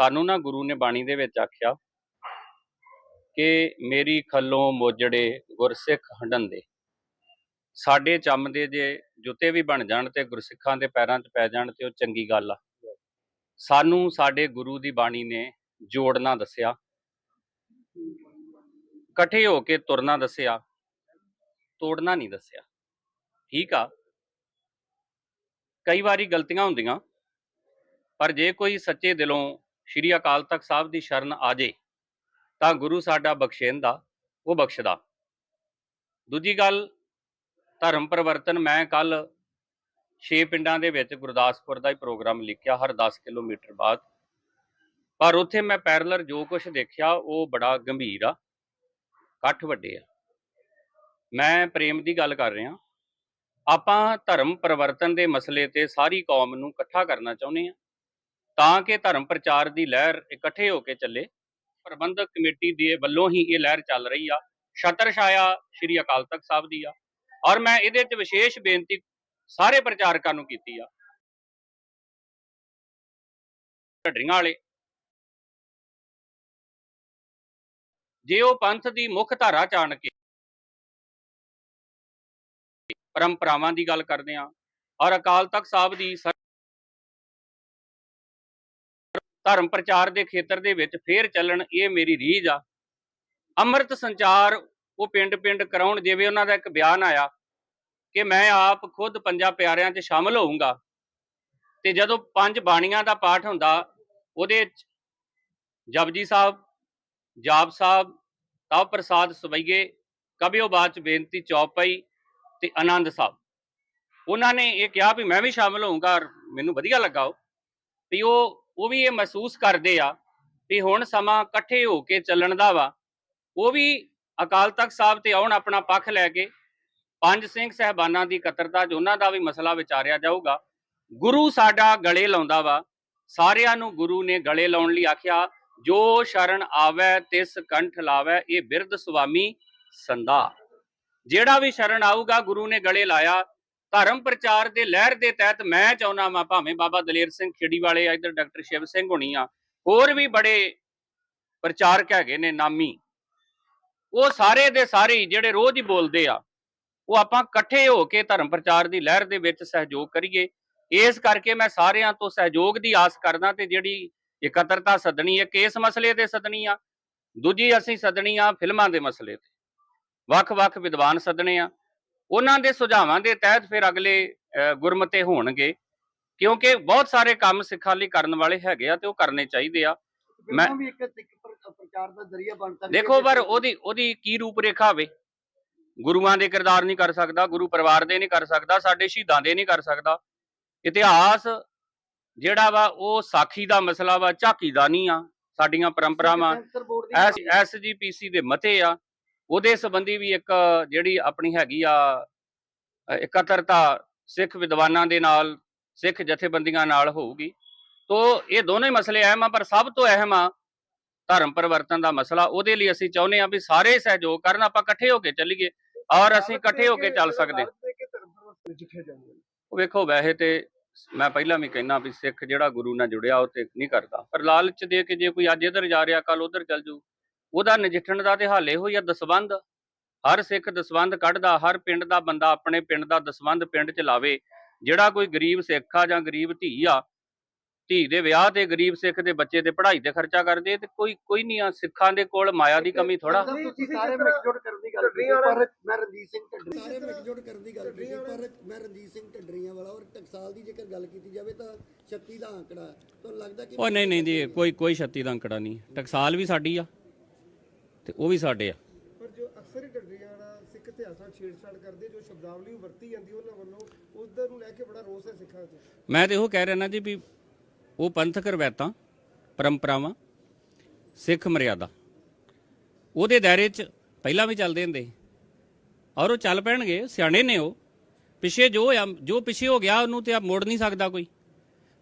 ਸਾਨੂੰ ਨਾ ਗੁਰੂ ਨੇ ਬਾਣੀ ਦੇ ਵਿੱਚ ਆਖਿਆ ਕਿ ਮੇਰੀ ਖੱਲੋਂ ਮੋਜੜੇ ਗੁਰਸਿੱਖ ਹੰਡੰਦੇ ਸਾਡੇ ਚੰਮ ਦੇ ਜੇ ਜੁੱਤੇ ਵੀ ਬਣ ਜਾਣ ਤੇ ਗੁਰਸਿੱਖਾਂ ਦੇ ਪੈਰਾਂ 'ਚ ਪੈ ਜਾਣ ਤੇ ਉਹ ਚੰਗੀ ਗੱਲ ਆ। ਸਾਨੂੰ ਸਾਡੇ ਗੁਰੂ ਦੀ ਬਾਣੀ ਨੇ ਜੋੜਨਾ ਦੱਸਿਆ। ਇਕੱਠੇ ਹੋ ਕੇ ਤੁਰਨਾ ਦੱਸਿਆ। ਤੋੜਨਾ ਨਹੀਂ ਦੱਸਿਆ। ਠੀਕ ਆ। ਕਈ ਵਾਰੀ ਗਲਤੀਆਂ ਹੁੰਦੀਆਂ, ਪਰ ਜੇ ਕੋਈ ਸੱਚੇ ਦਿਲੋਂ ਸ਼੍ਰੀ ਅਕਾਲ ਤਖਤ ਸਾਹਿਬ ਦੀ ਸ਼ਰਨ ਆ ਜੇ, ਤਾਂ ਗੁਰੂ ਸਾਡਾ ਬਖਸ਼ੇਂਦਾ ਉਹ ਬਖਸ਼ਦਾ। ਦੂਜੀ ਗੱਲ, ਧਰਮ ਪਰਿਵਰਤਨ, ਮੈਂ ਕੱਲ ਛੇ ਪਿੰਡਾਂ ਦੇ ਵਿੱਚ ਗੁਰਦਾਸਪੁਰ ਦਾ ਹੀ ਪ੍ਰੋਗਰਾਮ ਲਿਖਿਆ, ਹਰ 10 ਕਿਲੋਮੀਟਰ ਬਾਅਦ। ਪਰ ਉੱਥੇ ਮੈਂ ਪੈਰਲਰ ਜੋ ਕੁਝ ਦੇਖਿਆ, ਉਹ ਬੜਾ ਗੰਭੀਰ ਆ, ਇਕੱਠ ਵੱਡੇ ਆ। ਮੈਂ ਪ੍ਰੇਮ ਦੀ ਗੱਲ ਕਰ ਰਿਹਾ। ਆਪਾਂ ਧਰਮ ਪਰਿਵਰਤਨ ਦੇ ਮਸਲੇ ਤੇ ਸਾਰੀ ਕੌਮ ਨੂੰ ਇਕੱਠਾ ਕਰਨਾ ਚਾਹੁੰਦੇ ਆ ਤਾਂ ਕਿ ਧਰਮ ਪ੍ਰਚਾਰ ਦੀ ਲਹਿਰ ਇਕੱਠੇ ਹੋ ਕੇ ਚੱਲੇ। ਪ੍ਰਬੰਧਕ ਕਮੇਟੀ ਦੇ ਵੱਲੋਂ ਹੀ ਇਹ ਲਹਿਰ ਚੱਲ ਰਹੀ ਆ। ਛਤਰ ਛਾਇਆ ਸ਼੍ਰੀ ਅਕਾਲ ਤਖਤ ਸਾਹਿਬ ਦੀ ਆ। ਔਰ ਮੈਂ ਇਹਦੇ 'ਚ ਵਿਸ਼ੇਸ਼ ਬੇਨਤੀ ਸਾਰੇ ਪ੍ਰਚਾਰਕਾਂ ਨੂੰ ਕੀਤੀ ਆ। ਢੱਡਰੀਆਂ ਵਾਲੇ। ਜੇ ਉਹ ਪੰਥ ਦੀ ਮੁੱਖ ਧਾਰਾ ਚਾਣ ਕੇ ਪਰੰਪਰਾਵਾਂ ਦੀ ਗੱਲ ਕਰਦੇ ਆ ਔਰ ਅਕਾਲ ਤਖਤ ਸਾਹਿਬ ਦੀ ਧਰਮ ਪ੍ਰਚਾਰ ਦੇ ਖੇਤਰ ਦੇ ਵਿੱਚ ਫੇਰ ਚੱਲਣ, ਇਹ ਮੇਰੀ ਰੀਝ ਆ। ਅੰਮ੍ਰਿਤ ਸੰਚਾਰ ਉਹ ਪਿੰਡ-ਪਿੰਡ ਕਰਾਉਣ, ਜਿਵੇਂ ਉਹਨਾਂ ਦਾ ਇੱਕ ਬਿਆਨ ਆਇਆ ਕਿ ਮੈਂ ਆਪ ਖੁਦ ਪੰਜਾਂ ਪਿਆਰਿਆਂ 'ਚ ਸ਼ਾਮਲ ਹੋਊਂਗਾ ਤੇ ਜਦੋਂ ਪੰਜ ਬਾਣੀਆਂ ਦਾ ਪਾਠ ਹੁੰਦਾ, ਉਹਦੇ 'ਚ ਜਪਜੀ ਸਾਹਿਬ, ਜਾਪ ਸਾਹਿਬ ਤਵ ਪ੍ਰਸਾਦ ਸਵਈਏ, ਕਬਿਓ ਬਾਚ ਬੇਨਤੀ ਚੌਪਈ ਤੇ ਆਨੰਦ ਸਾਹਿਬ। ਉਹਨਾਂ ਨੇ ਇਹ ਕਿਹਾ ਵੀ ਮੈਂ ਵੀ ਸ਼ਾਮਲ ਹੋਊਂਗਾ ਮੈਨੂੰ ਵਧੀਆ ਲੱਗਾ ਉਹ। ਵੀ ਉਹ ਉਹ ਵੀ ਇਹ ਮਹਿਸੂਸ ਕਰਦੇ ਆ ਵੀ ਹੁਣ ਸਮਾਂ ਇਕੱਠੇ ਹੋ ਕੇ ਚੱਲਣ ਦਾ ਵਾ। ਉਹ ਵੀ ਅਕਾਲ ਤਖਤ ਸਾਹਿਬ ਤੇ ਆਉਣ ਆਪਣਾ ਪੱਖ ਲੈ ਕੇ ਪੰਜ ਸਿੰਘ ਸਹਿਬਾਨਾਂ ਦੀ ਕਤਰਤਾ 'ਚ ਉਹਨਾਂ ਦਾ ਵੀ ਮਸਲਾ ਵਿਚਾਰਿਆ ਜਾਊਗਾ। ਗੁਰੂ ਸਾਡਾ ਗਲੇ ਲਾਉਂਦਾ ਵਾ। ਸਾਰਿਆਂ ਨੂੰ ਗੁਰੂ ਨੇ ਗਲੇ ਲਾਉਣ ਲਈ ਆਖਿਆ, ਜੋ ਸ਼ਰਨ ਆਵੈ, ਤਿਸ ਕੰਠ ਲਾਵੈ, ਇਹ ਬਿਰਧ ਸੁਆਮੀ ਸੰਦਾ ਜਿਹੜਾ ਵੀ ਸ਼ਰਨ ਆਊਗਾ, ਗੁਰੂ ਨੇ ਗਲੇ ਲਾਇਆ। ਧਰਮ ਪ੍ਰਚਾਰ ਦੇ ਲਹਿਰ ਦੇ ਤਹਿਤ ਮੈਂ ਚਾਹੁੰਦਾ ਵਾਂ ਭਾਵੇਂ ਬਾਬਾ ਦਲੇਰ ਸਿੰਘ ਖੇੜੀ ਵਾਲੇ ਆ, ਇੱਧਰ ਡਾਕਟਰ ਸ਼ਿਵ ਸਿੰਘ ਹੋਣੀ ਆ, ਹੋਰ ਵੀ ਬੜੇ ਪ੍ਰਚਾਰਕ ਹੈਗੇ ਨੇ, ਨਾਮੀ। ਉਹ ਸਾਰੇ ਦੇ ਸਾਰੇ ਜਿਹੜੇ ਰੋਜ਼ ਹੀ ਬੋਲਦੇ ਆ, ਉਹ ਆਪਾਂ ਇਕੱਠੇ ਹੋ ਕੇ ਧਰਮ ਪ੍ਰਚਾਰ ਦੀ ਲਹਿਰ ਦੇ ਵਿੱਚ ਸਹਿਯੋਗ ਕਰੀਏ। ਇਸ ਕਰਕੇ ਮੈਂ ਸਾਰਿਆਂ ਤੋਂ ਸਹਿਯੋਗ ਦੀ ਆਸ ਕਰਦਾ ਤੇ ਜਿਹੜੀ ਇਕੱਤਰਤਾ ਸੱਦਣੀ ਹੈ, ਕੇਸ ਮਸਲੇ ਤੇ ਸੱਦਣੀ ਆ, ਦੂਜੀ ਅਸੀਂ ਸੱਦਣੀ ਆ ਫਿਲਮਾਂ ਦੇ ਮਸਲੇ ਤੇ। ਵੱਖ-ਵੱਖ ਵਿਦਵਾਨ ਸੱਦਣੇ ਆ। ਉਹਨਾਂ ਦੇ ਸੁਝਾਵਾਂ ਦੇ ਤਹਿਤ ਫਿਰ ਅਗਲੇ ਗੁਰਮਤੇ ਹੋਣਗੇ। ਕਿਉਂਕਿ ਬਹੁਤ ਸਾਰੇ ਕੰਮ ਸਿੱਖਾਂ ਲਈ ਕਰਨ ਵਾਲੇ ਹੈਗੇ ਆ ਤੇ ਉਹ ਕਰਨੇ ਚਾਹੀਦੇ ਆ। ਮੈਂ- ਵੀ ਇੱਕ ਪ੍ਰਚਾਰ ਦਾ ਜ਼ਰੀਆ ਦੇਖੋ ਪਰ ਉਹਦੀ ਉਹਦੀ ਕੀ ਰੂਪ ਰੇਖਾ ਹੋਵੇ ਗੁਰੂਆਂ ਦੇ ਕਿਰਦਾਰ ਨਹੀਂ ਕਰ ਸਕਦਾ ਗੁਰੂ ਪਰਿਵਾਰ ਦੇ ਨਹੀਂ ਕਰ ਸਕਦਾ ਸਾਡੇ ਸ਼ਹੀਦਾਂ ਦੇ ਨਹੀਂ ਕਰ ਸਕਦਾ। ਇਤਿਹਾਸ ਜਿਹੜਾ ਵਾ ਉਹ ਸਾਖੀ ਦਾ ਮਸਲਾ ਵਾ ਝਾਕੀ ਦਾ ਨਹੀਂ ਆ। ਸਾਡੀਆਂ ਪਰੰਪਰਾਵਾਂ ਐਸ ਐਸਜੀਪੀਸੀ ਦੇ ਮਤੇ ਆ। ਉਹਦੇ ਸੰਬੰਧੀ ਵੀ ਇੱਕ ਜਿਹੜੀ ਆਪਣੀ ਹੈਗੀ ਆ ਇਕੱਤਰਤਾ ਸਿੱਖ ਵਿਦਵਾਨਾਂ ਦੇ ਨਾਲ, ਸਿੱਖ ਜਥੇਬੰਦੀਆਂ ਨਾਲ ਹੋਊਗੀ। ਤੋ ਇਹ ਦੋਨੇ ਮਸਲੇ ਅਹਿਮ ਆ, ਪਰ ਸਭ ਤੋਂ ਅਹਿਮ ਆ ਧਰਮ ਪਰਿਵਰਤਨ ਦਾ ਮਸਲਾ। ਉਹਦੇ ਲਈ ਅਸੀਂ ਚਾਹੁੰਦੇ ਆ ਵੀ ਸਾਰੇ ਸਹਿਯੋਗ ਕਰਨ, ਆਪਾਂ ਇਕੱਠੇ ਹੋ ਕੇ ਚੱਲੀਏ ਔਰ ਅਸੀਂ ਇਕੱਠੇ ਹੋ ਕੇ ਚੱਲ ਸਕਦੇ। ਉਹ ਵੇਖੋ, ਵੈਸੇ ਤੇ ਮੈਂ ਪਹਿਲਾਂ ਵੀ ਕਹਿਣਾ ਵੀ ਸਿੱਖ ਜਿਹੜਾ ਗੁਰੂ ਨਾਲ ਜੁੜਿਆ, ਉਹ ਤੇ ਨਹੀਂ ਕਰਦਾ। ਪਰ ਲਾਲਚ ਦੇ ਕੇ ਜੇ ਕੋਈ ਅੱਜ ਇੱਧਰ ਜਾ ਰਿਹਾ ਕੱਲ ਉੱਧਰ ਚੱਲ ਜੂ। ਉਹਦਾ ਨਜਿੱਠਣ ਦਾ ਤੇ ਹਾਲ ਇਹੋ ਹੀ ਆ ਦਸਵੰਧ। ਹਰ ਸਿੱਖ ਦਸਵੰਧ ਕੱਢਦਾ ਹਰ ਪਿੰਡ ਦਾ ਬੰਦਾ ਆਪਣੇ ਪਿੰਡ ਦਾ ਦਸਵੰਧ ਪਿੰਡ 'ਚ ਲਾਵੇ। ਜਿਹੜਾ ਕੋਈ ਗਰੀਬ ਸਿੱਖ ਆ ਜਾਂ ਗਰੀਬ ਧੀ ਆ ਧੀ ਦੇ ਵਿਆਹ ਤੇ ਗਰੀਬ ਸਿੱਖ ਦੇ ਬੱਚੇ ਤੇ ਪੜ੍ਹਾਈ ਤੇ ਖਰਚਾ ਕਰਦੇ ਤੇ ਕੋਈ ਕੋਈ ਨਹੀਂ ਆ ਸਿੱਖਾਂ ਦੇ ਕੋਲ ਮਾਇਆ ਦੀ ਕਮੀ ਥੋੜਾ ਤੁਸੀਂ ਸਾਰੇ ਮਿਲਜੁਲ ਕਰਨ ਦੀ ਗੱਲ ਪਰ ਮੈਂ ਰਣਜੀਤ ਸਿੰਘ ਢੱਡਰੀ ਸਾਰੇ ਮਿਲਜੁਲ ਕਰਨ ਦੀ ਗੱਲ ਕੀਤੀ ਪਰ ਮੈਂ ਰਣਜੀਤ ਸਿੰਘ ਢੱਡਰੀਆਂ ਵਾਲਾ ਔਰ ਟਕਸਾਲ ਦੀ ਜੇਕਰ ਗੱਲ ਕੀਤੀ ਜਾਵੇ ਤਾਂ 36 ਦਾ ਆંકੜਾ ਤੁਹਾਨੂੰ ਲੱਗਦਾ ਕਿ ਉਹ ਨਹੀਂ ਨਹੀਂ ਜੀ ਕੋਈ ਕੋਈ ਛੱਤੀ ਦਾ ਅੰਕੜਾ ਨਹੀਂ। ਟਕਸਾਲ ਵੀ ਸਾਡੀ ਆ। ਤੇ ਉਹ ਵੀ ਸਾਡੇ ਆ। ਪਰ ਜੋ ਅਕਸਰ ਹੀ ਢੱਡਰੀਆਂ ਨਾਲ ਸਿੱਖ ਇਤਿਹਾਸ ਨਾਲ ਛੇੜਛਾੜ ਕਰਦੇ ਜੋ ਸ਼ਬਦਾਵਲੀ ਵਰਤੀ ਜਾਂਦੀ ਉਹਨਾਂ ਵੱਲੋਂ ਉਸ ਦਾ ਨੂੰ ਲੈ ਕੇ ਬੜਾ ਰੋਸ ਹੈ ਸਿੱਖਾਂ 'ਚ ਮੈਂ ਤੇ ਉਹ ਕਹਿ ਰਿਹਾ ਨਾ ਜੀ ਵੀ ਉਹ ਪੰਥਕ ਰਵਾਇਤਾਂ ਪਰੰਪਰਾਵਾਂ ਸਿੱਖ ਮਰਿਆਦਾ ਉਹਦੇ ਦਾਇਰੇ 'ਚ ਪਹਿਲਾਂ ਵੀ ਚੱਲਦੇ ਹੁੰਦੇ। ਔਰ ਉਹ ਚੱਲ ਪੈਣਗੇ ਸਿਆਣੇ ਨੇ ਉਹ। ਪਿਛੇ ਜੋ ਹੋਇਆ ਜੋ ਪਿਛੇ ਹੋ ਗਿਆ ਉਹਨੂੰ ਤੇ ਆ ਮੋੜ ਨਹੀਂ ਸਕਦਾ ਕੋਈ।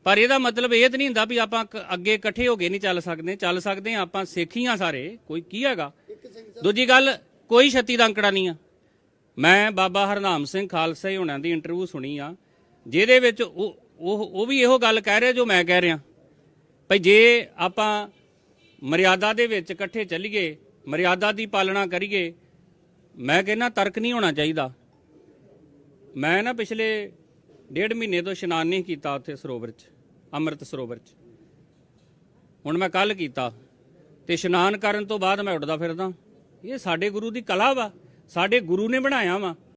ਪਰ ਇਹਦਾ ਮਤਲਬ ਇਹ ਤਾਂ ਨਹੀਂ ਹੁੰਦਾ ਵੀ ਆਪਾਂ ਕ- ਅੱਗੇ ਇਕੱਠੇ ਹੋ ਕੇ ਨਹੀਂ ਚੱਲ ਸਕਦੇ ਚੱਲ ਸਕਦੇ ਹਾਂ, ਆਪਾਂ ਸਿੱਖੀਆਂ ਸਾਰੇ, ਕੋਈ ਕੀ ਹੈਗਾ? ਦੂਜੀ ਗੱਲ, ਕੋਈ ਛੱਤੀ ਦਾ ਅੰਕੜਾ ਨਹੀਂ ਆ। ਮੈਂ ਬਾਬਾ ਹਰਨਾਮ ਸਿੰਘ ਖਾਲਸਾ ਜੀ ਹੁਣਾਂ ਦੀ ਇੰਟਰਵਿਊ ਸੁਣੀ ਆ, ਜਿਹਦੇ ਵਿੱਚ ਉਹ ਉਹ ਉਹ ਵੀ ਇਹੋ ਗੱਲ ਕਹਿ ਰਿਹਾ ਜੋ ਮੈਂ ਕਹਿ ਰਿਹਾ। ਭਈ ਜੇ ਆਪਾਂ ਮਰਿਆਦਾ ਦੇ ਵਿੱਚ ਇਕੱਠੇ ਚੱਲੀਏ, ਮਰਿਆਦਾ ਦੀ ਪਾਲਣਾ ਕਰੀਏ, ਮੈਂ ਕਹਿੰਦਾ ਤਰਕ ਨਹੀਂ ਹੋਣਾ ਚਾਹੀਦਾ। ਮੈਂ ਨਾ ਪਿਛਲੇ ਡੇਢ ਮਹੀਨੇ ਤੋਂ ਇਸ਼ਨਾਨ ਨਹੀਂ ਕੀਤਾ ਉੱਥੇ ਸਰੋਵਰ 'ਚ, ਅੰਮ੍ਰਿਤ ਸਰੋਵਰ 'ਚ। ਹੁਣ ਮੈਂ ਕੱਲ ਕੀਤਾ ਤੇ ਇਸ਼ਨਾਨ ਕਰਨ ਤੋਂ ਬਾਅਦ ਮੈਂ ਉੱਡਦਾ ਫਿਰਦਾ। ਇਹ ਸਾਡੇ ਗੁਰੂ ਦੀ ਕਲਾ ਵਾ, ਸਾਡੇ ਗੁਰੂ ਨੇ ਬਣਾਇਆ ਵਾ।